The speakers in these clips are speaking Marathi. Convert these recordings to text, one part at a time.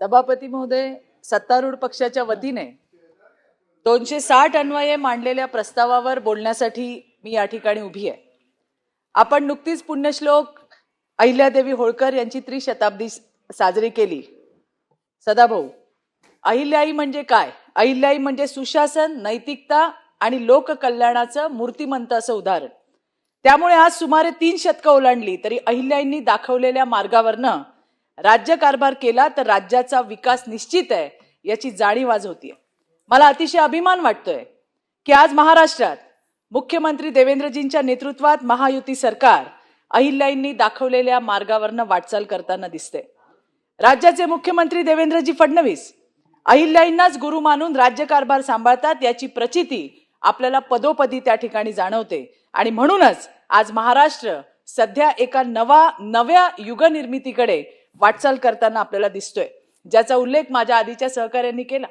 सभापती महोदय सत्तारूढ पक्षाच्या वतीने दोनशे साठ अन्वये मांडलेल्या प्रस्तावावर बोलण्यासाठी मी या ठिकाणी उभी आहे. आपण नुकतीच पुण्यश्लोक अहिल्यादेवी होळकर यांची त्रिशताब्दी साजरी केली. सदाभाऊ अहिल्याई म्हणजे काय? अहिल्याई म्हणजे सुशासन नैतिकता आणि लोककल्याणाचं मूर्तिमंत असं उदाहरण. त्यामुळे आज सुमारे तीन शतकं ओलांडली तरी अहिल्याईंनी दाखवलेल्या मार्गावरनं राज्यकारभार केला तर राज्याचा विकास निश्चित आहे याची जाणीव आज होतीये मला अतिशय अभिमान वाटतोय की आज महाराष्ट्रात मुख्यमंत्री देवेंद्रजींच्या नेतृत्वात महायुती सरकार अहिल्याईंनी दाखवलेल्या मार्गावरनं वाटचाल करताना दिसते. राज्याचे मुख्यमंत्री देवेंद्रजी फडणवीस अहिल्याईंनाच गुरु मानून राज्यकारभार सांभाळतात याची प्रचिती आपल्याला पदोपदी त्या ठिकाणी जाणवते. आणि म्हणूनच आज महाराष्ट्र सध्या एका नवा नव्या युगनिर्मितीकडे वाटचाल करताना आपल्याला दिसतोय. ज्याचा उल्लेख माझ्या आधीच्या सहकार्यांनी केला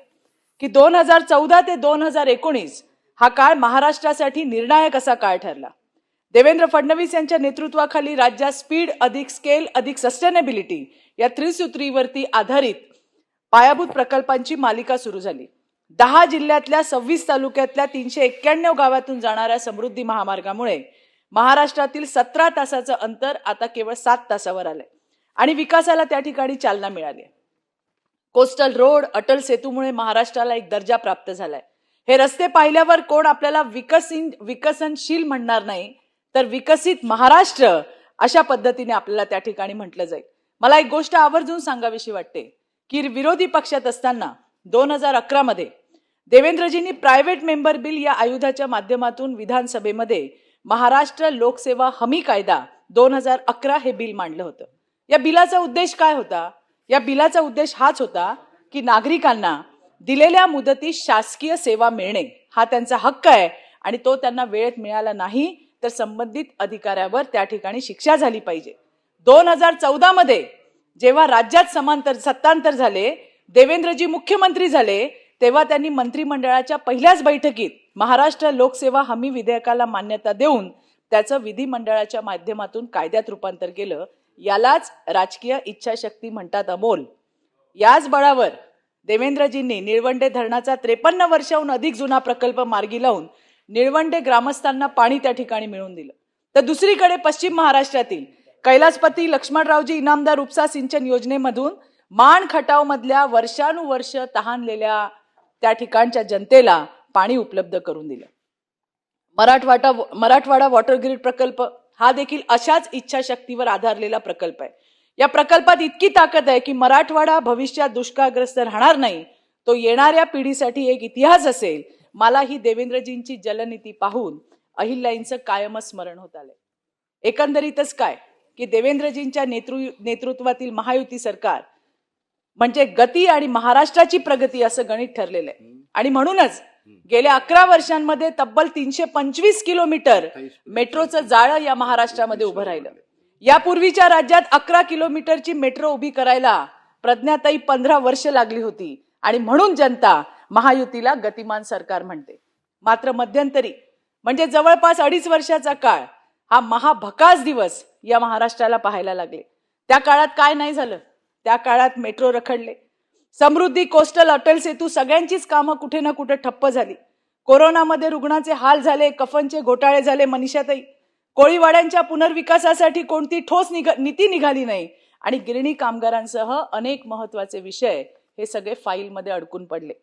की दोन हजार चौदा ते दोन हजार एकोणीस हा काळ महाराष्ट्रासाठी निर्णायक असा काळ ठरला. देवेंद्र फडणवीस यांच्या नेतृत्वाखाली राज्यात स्पीड अधिक स्केल अधिक सस्टेनेबिलिटी या त्रिसूत्रीवरती आधारित पायाभूत प्रकल्पांची मालिका सुरू झाली. दहा जिल्ह्यातल्या सव्वीस तालुक्यातल्या तीनशे एक्क्याण्णव गावातून जाणाऱ्या समृद्धी महामार्गामुळे महाराष्ट्रातील सतरा तासाचं अंतर आता केवळ सात तासावर आलंय. आणि विकासाला त्या ठिकाणी चालना मिळाली. कोस्टल रोड अटल सेतूमुळे महाराष्ट्राला एक दर्जा प्राप्त झालाय. हे रस्ते पाहिल्यावर कोण आपल्याला विकसिन विकसनशील म्हणणार नाही तर विकसित महाराष्ट्र अशा पद्धतीने आपल्याला त्या ठिकाणी म्हटलं जाईल. मला एक गोष्ट आवर्जून सांगावीशी वाटते की विरोधी पक्षात असताना दोन हजार अकरा मध्ये देवेंद्रजींनी प्रायव्हेट मेंबर बिल या आयुधाच्या माध्यमातून विधानसभेमध्ये महाराष्ट्र लोकसेवा हमी कायदा दोन हजार अकरा हे बिल मांडलं होतं. या बिलाचा उद्देश काय होता? या बिलाचा उद्देश हाच होता की नागरिकांना दिलेल्या मुदतीत शासकीय सेवा मिळणे हा त्यांचा हक्क आहे आणि तो त्यांना वेळेत मिळाला नाही तर संबंधित अधिकाऱ्यावर त्या ठिकाणी शिक्षा झाली पाहिजे. दोन हजार चौदा मध्ये जेव्हा राज्यात समांतर सत्तांतर झाले देवेंद्रजी मुख्यमंत्री झाले तेव्हा त्यांनी मंत्रिमंडळाच्या पहिल्याच बैठकीत महाराष्ट्र लोकसेवा हमी विधेयकाला मान्यता देऊन त्याचं विधिमंडळाच्या माध्यमातून कायद्यात रूपांतर केलं. यालाच राजकीय इच्छाशक्ती म्हणतात अमोल. याच बळावर देवेंद्रजींनी निळवंडे धरणाचा त्रेपन्न वर्षाहून अधिक जुना प्रकल्प मार्गी लावून निळवंडे ग्रामस्थांना पाणी त्या ठिकाणी मिळवून दिलं. तर दुसरीकडे पश्चिम महाराष्ट्रातील कैलासपती लक्ष्मणरावजी इनामदार उपसा सिंचन योजनेमधून मान खटाव मधल्या वर्षानुवर्ष तहानलेल्या त्या ठिकाणच्या जनतेला पाणी उपलब्ध करून दिलं. मराठवाडा मराठवाडा वॉटर ग्रीड प्रकल्प हा देखील अशाच इच्छाशक्तीवर आधारलेला प्रकल्प आहे. या प्रकल्पात इतकी ताकद आहे की मराठवाडा भविष्यात दुष्काळग्रस्त राहणार नाही तो येणाऱ्या पिढीसाठी एक इतिहास असेल. मला ही देवेंद्रजींची जलनीती पाहून अहिल्याईंचं कायमच स्मरण होत आलंय. एकंदरीतच काय की देवेंद्रजींच्या नेतृ नेतृत्वातील महायुती सरकार म्हणजे गती आणि महाराष्ट्राची प्रगती असं गणित ठरलेलं आहे. आणि म्हणूनच गेल्या अकरा वर्षांमध्ये तब्बल तीनशे पंचवीस किलोमीटर मेट्रोचं जाळं या महाराष्ट्रामध्ये उभं राहिलं. यापूर्वीच्या राज्यात अकरा किलोमीटरची मेट्रो उभी करायला प्रज्ञाताई पंधरा वर्ष लागली होती. आणि म्हणून जनता महायुतीला गतिमान सरकार म्हणते. मात्र मध्यंतरी म्हणजे जवळपास अडीच वर्षाचा काळ हा महाभकास दिवस या महाराष्ट्राला पाहायला लागले. त्या काळात काय नाही झालं. त्या काळात मेट्रो रखडले. समृद्धी कोस्टल अटल सेतू सगळ्यांचीच कामं कुठे ना कुठे ठप्प झाली. कोरोनामध्ये रुग्णाचे हाल झाले कफनचे घोटाळे झाले मनीषाताई. कोळीवाड्यांच्या पुनर्विकासासाठी कोणती ठोस निघा नीती निघाली नाही आणि गिरणी कामगारांसह अनेक महत्त्वाचे विषय हे सगळे फाईलमध्ये अडकून पडले.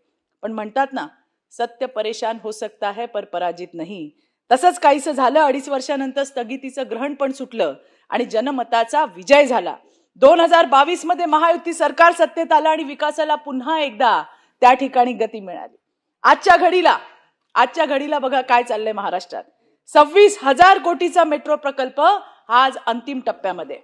पण म्हणतात ना सत्य परेशान हो सकता है पर पराजित नाही. तसंच काहीसं झालं अडीच वर्षानंतर स्थगितीचं ग्रहण पण सुटलं आणि जनमताचा विजय झाला. दोन हजार बावीसमध्ये महायुती सरकार सत्तेत आलं आणि विकासाला पुन्हा एकदा त्या ठिकाणी गती मिळाली. आजच्या घडीला आजच्या घडीला बघा काय चाललंय महाराष्ट्रात. सव्वीस हजार कोटीचा मेट्रो प्रकल्प हा आज अंतिम टप्प्यामध्ये.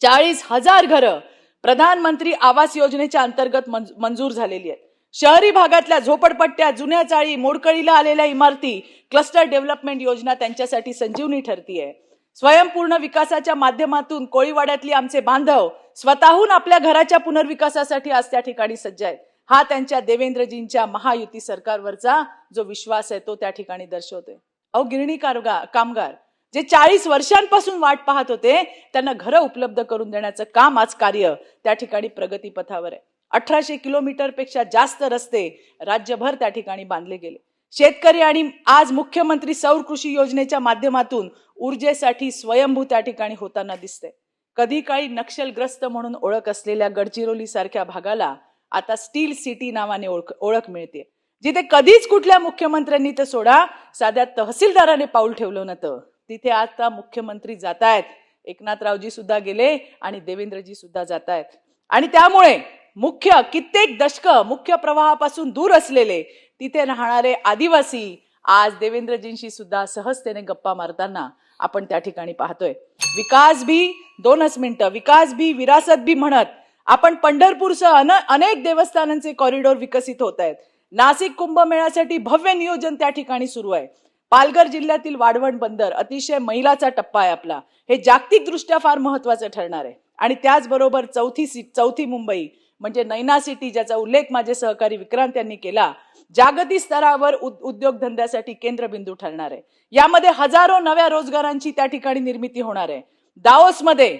चाळीस हजार घरं प्रधानमंत्री आवास योजनेच्या अंतर्गत मंज- मंजूर झालेली आहेत. शहरी भागातल्या झोपडपट्ट्या जुन्या चाळी मोडकळीला आलेल्या इमारती क्लस्टर डेव्हलपमेंट योजना त्यांच्यासाठी संजीवनी ठरतीये. स्वयंपूर्ण विकासाच्या माध्यमातून कोळीवाड्यातली आमचे बांधव स्वतःहून आपल्या घराच्या पुनर्विकासासाठी आज त्या ठिकाणी सज्ज आहेत. हा त्यांच्या देवेंद्रजींच्या महायुती सरकारवरचा जो विश्वास आहे तो त्या ठिकाणी दर्शवतोय. अहो गिरणी कारगा कामगार जे चाळीस वर्षांपासून वाट पाहत होते त्यांना घरं उपलब्ध करून देण्याचं काम आज कार्य त्या ठिकाणी प्रगतीपथावर आहे. अठराशे किलोमीटरपेक्षा जास्त रस्ते राज्यभर त्या ठिकाणी बांधले गेले. शेतकरी आणि आज मुख्यमंत्री सौर कृषी योजनेच्या माध्यमातून ऊर्जेसाठी स्वयंभू त्या ठिकाणी होताना दिसते कधी काळी नक्षलग्रस्त म्हणून ओळख असलेल्या गडचिरोली सारख्या भागाला आता स्टील सिटी नावाने ओळख ओळख मिळते जिथे कधीच कुठल्या मुख्यमंत्र्यांनी तर सोडा साध्या तहसीलदाराने पाऊल ठेवलं नव्हतं. तिथे आता मुख्यमंत्री जात आहेत एकनाथरावजी सुद्धा गेले आणि देवेंद्रजी सुद्धा जात आहेत आणि त्यामुळे मुख्य कित्येक दशक मुख्य प्रवाहापासून दूर असलेले तिथे राहणारे आदिवासी आज देवेंद्रजींशी सुद्धा सहजतेने गप्पा मारताना आपण त्या ठिकाणी पाहतोय. विकास भी दोनच मिनिटं विकास भी विरासत भी म्हणत आपण पंढरपूरसह अन अनेक देवस्थानांचे कॉरिडॉर विकसित होत आहेत. नाशिक कुंभमेळ्यासाठी भव्य नियोजन त्या ठिकाणी सुरू आहे. पालघर जिल्ह्यातील वाढवण बंदर अतिशय मैलाचा टप्पा आहे आपला. हे जागतिक दृष्ट्या फार महत्वाचं ठरणार आहे. आणि त्याचबरोबर चौथी सी चौथी मुंबई म्हणजे नैना सिटी ज्याचा उल्लेख माझे सहकारी विक्रांत यांनी केला जागतिक स्तरावर उद्योगधंद्यासाठी केंद्रबिंदू ठरणार आहे. यामध्ये हजारो नव्या रोजगारांची त्या ठिकाणी निर्मिती होणार आहे. दाओसमध्ये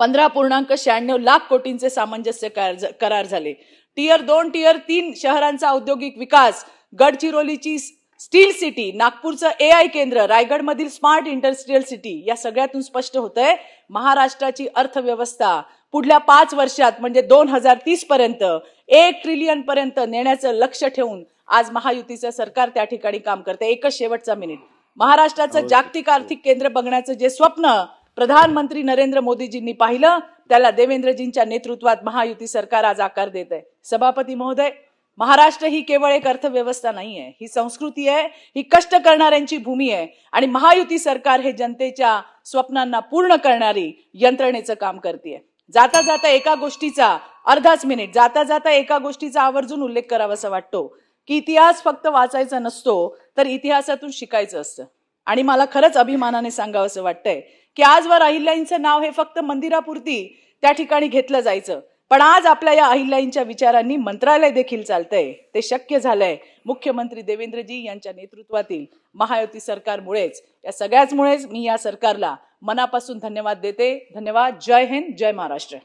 पंधरा पूर्णांक शहाण्णव लाख कोटींचे सामंजस्य करार झाले. टियर दोन टियर तीन शहरांचा औद्योगिक विकास गडचिरोलीची स्टील सिटी नागपूरचं ए आय केंद्र रायगडमधील स्मार्ट इंडस्ट्रीयल सिटी या सगळ्यातून स्पष्ट होतंय महाराष्ट्राची अर्थव्यवस्था पुढल्या पाच वर्षात म्हणजे दोन हजार तीस पर्यंत एक ट्रिलियन पर्यंत नेण्याचं लक्ष ठेवून आज महायुतीचं सरकार त्या ठिकाणी काम करते एकच शेवटचा मिनिट महाराष्ट्राचं जागतिक आर्थिक केंद्र बघण्याचं जे स्वप्न प्रधानमंत्री नरेंद्र मोदीजींनी पाहिलं त्याला देवेंद्रजींच्या नेतृत्वात महायुती सरकार आज आकार देत आहे सभापती महोदय महाराष्ट्र ही केवळ एक अर्थव्यवस्था नाही आहे ही संस्कृती आहे ही कष्ट करणाऱ्यांची भूमी आहे आणि महायुती सरकार हे जनतेच्या स्वप्नांना पूर्ण करणारी यंत्रणेचं काम करते जाता जाता एका गोष्टीचा अर्धाच मिनिट जाता जाता एका गोष्टीचा आवर्जून उल्लेख करावासा वाटतो की इतिहास फक्त वाचायचा नसतो तर इतिहासातून शिकायचं असतं. आणि मला खरंच अभिमानाने सांगावंसं वाटतंय की आजवर अहिल्याईंचं नाव हे फक्त मंदिरापुरती त्या ठिकाणी घेतलं जायचं. पण आज आपल्या या अहिल्याईंच्या विचारांनी मंत्रालय देखील चालतंय. ते शक्य झालंय. मुख्यमंत्री देवेंद्रजी यांच्या नेतृत्वातील महायुती सरकारमुळेच या सगळ्याचमुळेच मी या सरकारला मनापासून धन्यवाद देते. धन्यवाद. जय हिंद. जय महाराष्ट्र.